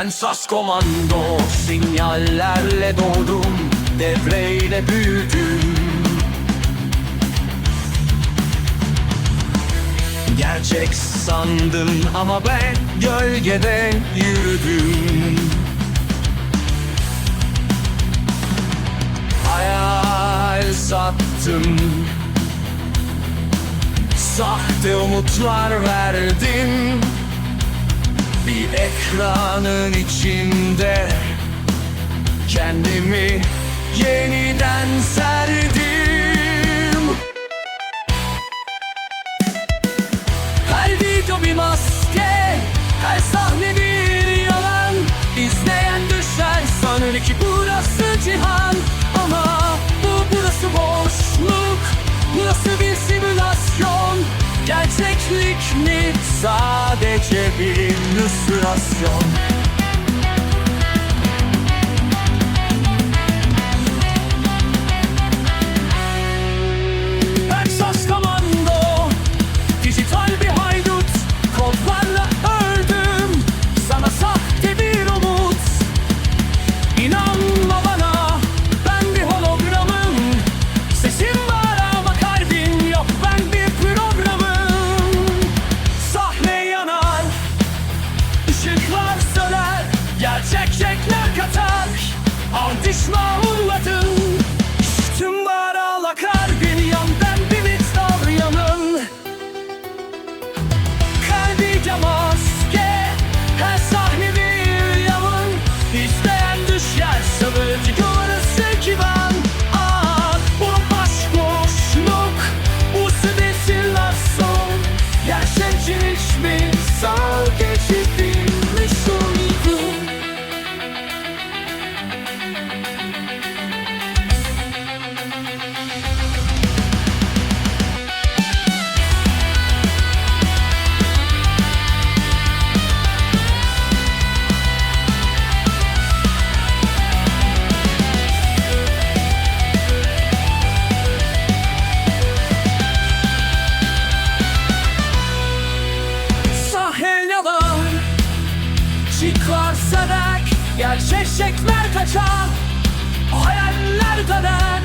Ben sas komando sinyallerle doğdum. Devreyle büyüdüm. gerçek sandım ama ben gölgede yürüdüm. Hayal sattım. Sahte umutlar verdim Bir ekranın içinde Kendimi yeniden serdim. Gençlik mi sadece bir illüstrasyon? gerçek şekle katar Antişma sarsarak Gerçek çekmer kaçan Hayaller dönen